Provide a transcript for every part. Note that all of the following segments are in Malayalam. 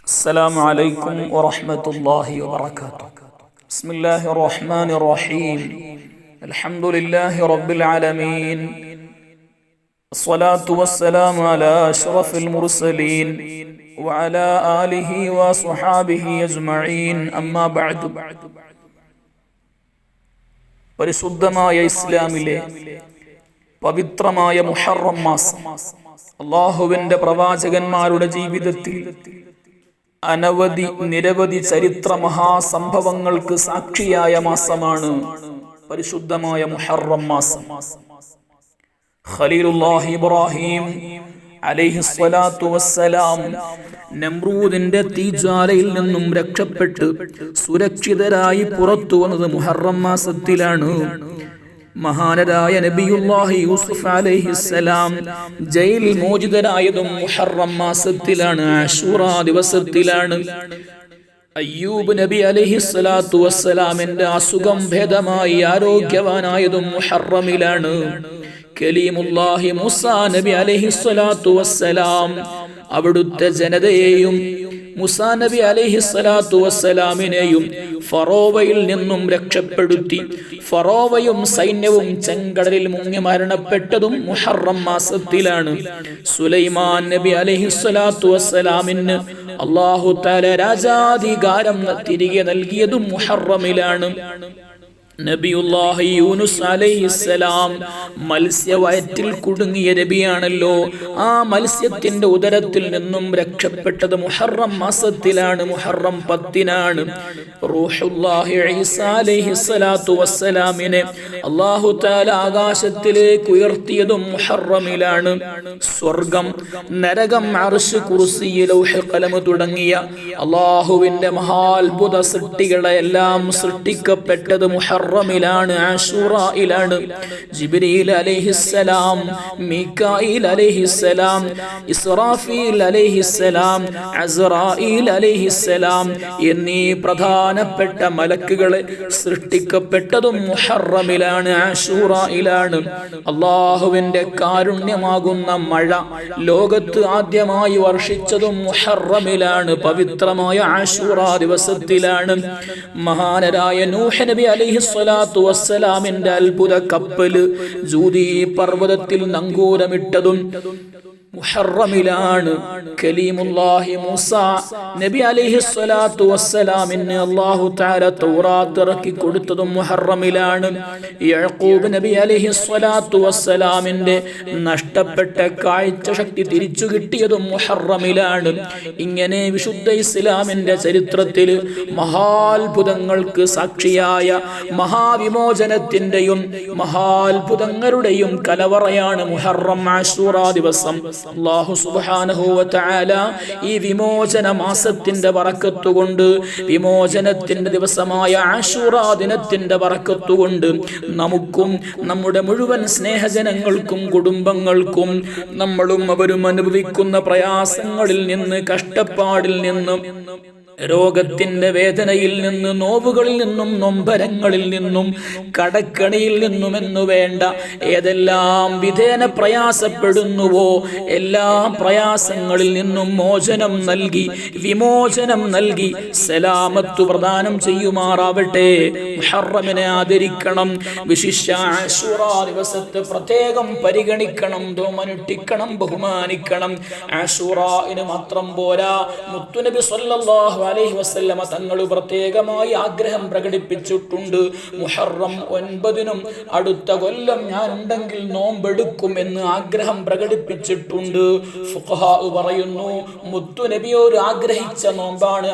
السلام عليكم ورحمة الله وبركاته بسم الله الرحمن الرحيم الحمد لله رب العالمين الصلاة والسلام على أشرف المرسلين وعلى آله وصحابه أجمعين أما بعد പരിശുദ്ധമായ ഇസ്ലാമിലെ പവിത്രമായ മുഹറം മാസം അള്ളാഹുവിന്റെ പ്രവാചകന്മാരുടെ ജീവിതത്തിൽ അനവധി നിരവധി ചരിത്ര മഹാസംഭവങ്ങൾക്ക് സാക്ഷിയായ മാസമാണ് പരിശുദ്ധമായ മുഹറം മാസം. ഖലീലുല്ലാഹി ഇബ്രാഹിം അലൈഹിസ്സലാത്തു വസ്സലാം നമ്രൂദിന്റെ തീജ്വാലയിൽ നിന്നും രക്ഷപ്പെട്ട് സുരക്ഷിതരായി പുറത്തു വന്നത് മുഹറം മാസത്തിലാണ്. മഹാനരായ നബിയുല്ലാഹി യൂസുഫ് അലൈഹിസ്സലാം ജയിലിൽ മോചിതരായതും മുഹറം മാസത്തിലാണ് അഷൂറ ദിവസത്തിലാണ്. അയ്യൂബ് നബി അലൈഹിസ്സലാത്തു വസ്സലാമിന്റെ അസുഖം ഭേദമായി ആരോഗ്യവാനായതും മുഹറമിലാണ്. കലീമുല്ലാഹി മൂസ നബി അലൈഹിസ്സലാത്തു വസ്സലാം അവിടുത്തെ ജനതയെയും മുസാ നബി അലഹിസ്സലാത്തു വസ്സലാമിനെയും ഫറോവയിൽ നിന്നും രക്ഷപ്പെടുത്തി. ഫറോവയും സൈന്യവും ചെങ്കടലിൽ മുങ്ങി മരണപ്പെട്ടതും മുഹറം മാസത്തിലാണ്. സുലൈമാൻ നബി അലൈഹിസ്സലാത്തു വസ്സലാമിന് അള്ളാഹു താല രാജാധികാരം തിരികെ നൽകിയതും മുഹറമിലാണ്. നബിയുല്ലാഹി യൂനുസ് അലൈഹിസ്സലാം മത്സ്യവയറ്റിൽ കുടുങ്ങിയ നബിയാണല്ലോ. ആ മത്സ്യത്തിന്റെ ഉദരത്തിൽ നിന്നും രക്ഷപ്പെട്ടത് മുഹറം മാസത്തിലാണ് മുഹറം പത്തിനാണ്. റൂഹുല്ലാഹി ഈസാ അലൈഹിസ്സലാത്തു വസ്സലാമിനെ അല്ലാഹു തആല ആകാശത്തിലേക്ക് ഉയർത്തിയതും മുഹറമിലാണ്. സ്വർഗം നരകം കുർസി ലൗഹ് ഖലം തുടങ്ങിയ അള്ളാഹുവിന്റെ മഹാത്ഭുത സൃഷ്ടികളെല്ലാം സൃഷ്ടിക്കപ്പെട്ടത് മുഹറം മുഹറമിലാണ് ആഷൂറയിലാണ്. ജിബ്രീൽ അലൈഹിസ്സലാം മിക്കായിൽ അലൈഹിസ്സലാം ഇസ്രാഫീൽ അലൈഹിസ്സലാം അസ്റായിൽ അലൈഹിസ്സലാം എന്നീ പ്രധാനപ്പെട്ട മലക്കുകളെ സൃഷ്ടിക്കപ്പെട്ടതും മുഹറമിലാണ് ആഷൂറയിലാണ്. അള്ളാഹുവിന്റെ കാരുണ്യമാകുന്ന മഴ ലോകത്ത് ആദ്യമായി വർഷിച്ചതും മുഹറമിലാണ് പവിത്രമായ ആഷൂറ ദിവസത്തിലാണ്. മഹാനരായ നൂഹ നബി അലൈഹി സ്വലാത്തു വസ്സലാമിന്റെ അത്ഭുത കപ്പൽ ജൂതി പർവതത്തിൽ നങ്കൂരമിട്ടതും മുഹറമിലാണ്. കലീമുല്ലാഹി മൂസ നബി അലൈഹി സ്വലാത്തു വസ്സലാമിന് അള്ളാഹു തആല തൗറാത്ത് ഇറക്കി കൊടുത്തതും മുഹറമിലാണ്. യഴക്കൂബ് നബി അലൈഹി സ്വലാത്തു വസ്സലാമിന്റെ നഷ്ടപ്പെട്ട കാഴ്ച ശക്തി തിരിച്ചു കിട്ടിയതും മുഹറമിലാണ്. ഇങ്ങനെ വിശുദ്ധ ഇസ്ലാമിന്റെ ചരിത്രത്തിൽ മഹാത്ഭുതങ്ങൾക്ക് സാക്ഷിയായ മഹാവിമോചനത്തിന്റെയും മഹാത്ഭുതങ്ങളുടെയും കലവറയാണ് മുഹറം ആശൂറ ദിവസം. അള്ളാഹു സുബ്ഹാനഹു വതആല ഈ വിമോചന മാസത്തിന്റെ വറക്കത്തുകൊണ്ട് വിമോചനത്തിന്റെ ദിവസമായ ആശൂറ ദിനത്തിന്റെ വറക്കത്തുകൊണ്ട് നമുക്കും നമ്മുടെ മുഴുവൻ സ്നേഹജനങ്ങൾക്കും കുടുംബങ്ങൾക്കും നമ്മളും അവരും അനുഭവിക്കുന്ന പ്രയാസങ്ങളിൽ നിന്ന് കഷ്ടപ്പാടിൽ നിന്നും രോഗത്തിന്റെ വേദനയിൽ നിന്ന് നോവുകളിൽ നിന്നും നൊമ്പരങ്ങളിൽ നിന്നും കടക്കണിയിൽ നിന്നും എന്നു വേണ്ട ഏതെല്ലാം വിധേന പ്രയാസപ്പെടുന്നുവോ എല്ലാ പ്രയാസങ്ങളിൽ നിന്നും മോചനം നൽകി വിമോചനം നൽകി സലാമത്ത് പ്രദാനം ചെയ്യുമാറാവട്ടെ. മുഹറമിനെ ആദരിക്കണം. വിശിഷ്ട ദിവസത്തെ പ്രത്യേകം പരിഗണിക്കണം. ദോമനുഷ്ഠിക്കണം ബഹുമാനിക്കണം ആശുറന് മാത്രം പോരാ. മുത്തുനബി സല്ലല്ലാഹു അലൈഹി വസ്ല്ലമ തങ്ങൾ പ്രത്യേകമായി ആഗ്രഹം പ്രകടിപ്പിച്ചിട്ടുണ്ട്. മുഹറം ഒൻപതിനും അടുത്ത കൊല്ലം ഞാൻ ഉണ്ടെങ്കിൽ നോമ്പെടുക്കും എന്ന് ആഗ്രഹം പ്രകടിപ്പിച്ചിട്ടുണ്ട്. പറയുന്നു മുത്തു നബിയോട് ആഗ്രഹിച്ച നോമ്പാണ്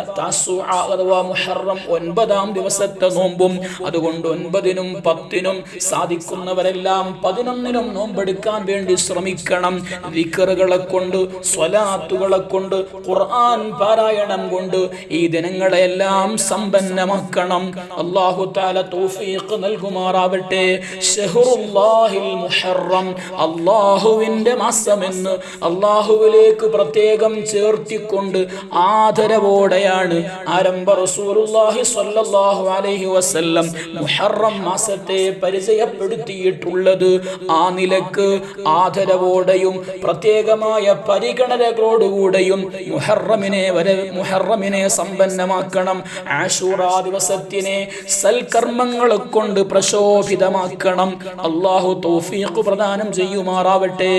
അഥവാ മുഹറം ഒൻപതാം ദിവസത്തെ നോമ്പും. അതുകൊണ്ട് ഒൻപതിനും പത്തിനും സാധിക്കുന്നവരെല്ലാം പതിനൊന്നിനും നോമ്പെടുക്കാൻ വേണ്ടി ശ്രമിക്കണം. ദിക്കറുകളെ കൊണ്ട് സ്വലാത്തുകളെ കൊണ്ട് ഖുർആൻ പാരായണം കൊണ്ട് ഈ ദിനങ്ങളെല്ലാം സമ്പന്നമാക്കണം. അള്ളാഹു താല തൗഫീഖ് നൽകുമാറാവട്ടെ. ഷഹറുല്ലാഹിൽ മുഹറം. അള്ളാഹുവിന്റെ മാസമെന്ന് അള്ളാഹുവിലേക്ക് പ്രത്യേകം ചേർത്തിക്കൊണ്ട് ആദരവോടെയാണ് ആരംഭ റസൂലുള്ളാഹി സ്വല്ലല്ലാഹു അലൈഹി വസല്ലം മുഹറം മാസത്തെ പരിചയപ്പെടുത്തിയിട്ടുള്ളത്. ആ നിലയ്ക്ക് ആദരവോടെയും പ്രത്യേകമായ പരിഗണനകളോടുകൂടെയും മുഹറമിനെ വരെ മുഹറമിനെ സമ്പന്നമാക്കണം. ആഷൂറാ ദിവസത്തിനെ സൽക്കർമ്മങ്ങൾ കൊണ്ട് പ്രശോഭിതമാക്കണം. അള്ളാഹു തൗഫീഖ് പ്രദാനം ചെയ്യുമാറാവട്ടെ.